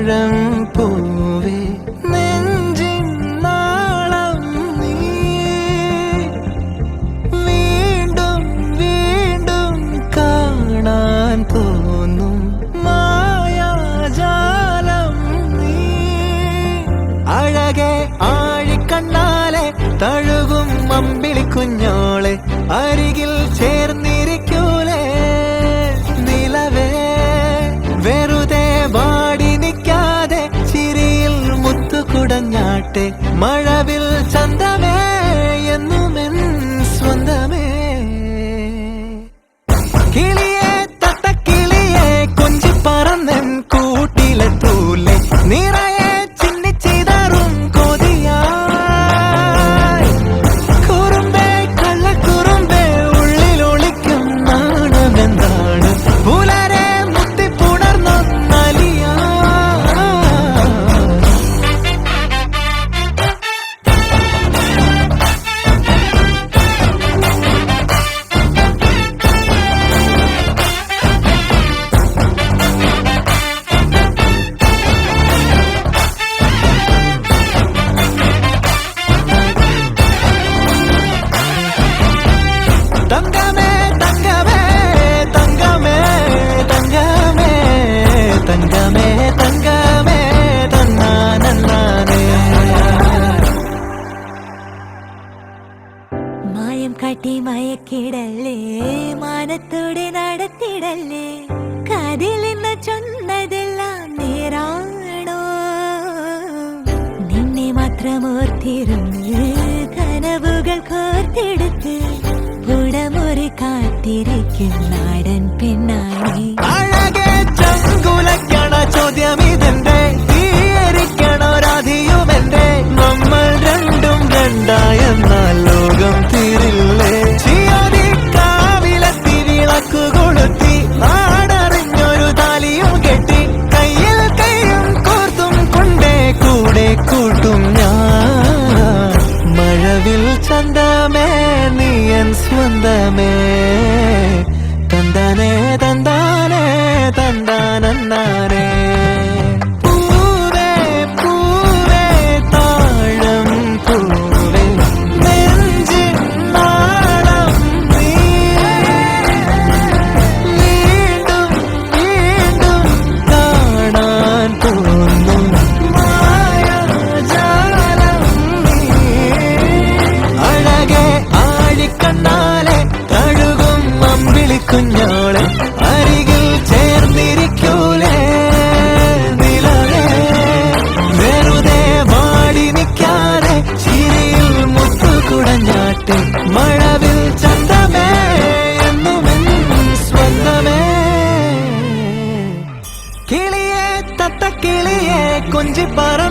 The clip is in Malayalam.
താഴം പൂവേ നെഞ്ചിൻ നാളം നീ. വീണ്ടും വീണ്ടും കാണാൻ തോന്നും മായാജാലം നീ. അഴകെ ആഴിക്കണ്ണാലെ തഴുകും അമ്പിളി കുഞ്ഞോളെ അരികിൽ ചേർന്നിരിക്കൂലേ മുത്തുകുടഞ്ഞാട്ടെ മഴവിൽ ചന്തമേ എന്നുമെൻ സ്വന്തമേ. മായം കാട്ടി മയക്കിടല്ലേ മാനത്തോടെ നടത്തിടല്ലേ. കതിലെന്ന് ചൊന്നതെല്ലാം നേരാണോ? നിന്നെ മാത്രം ഓർത്തിരുന്ന് കനവുകൾ കോർത്തെടുത്ത് പുടമുറി കാത്തിരിക്കും നാടൻ പെണ്ണാണി. ചോദ്യം ഇതെന്റെ വിളക്കു കൊളുത്തി നാടറിഞ്ഞൊരു താലിയും കെട്ടി കയ്യിൽ കൈയും കോർത്തും കൊണ്ടേ കൂടെ ഞാൻ. മഴവിൽ ചന്തമേ നീയൻ സ്വന്തമേ. തന്താനേ തന്താനേ തന്താനന്നാനേ but I'm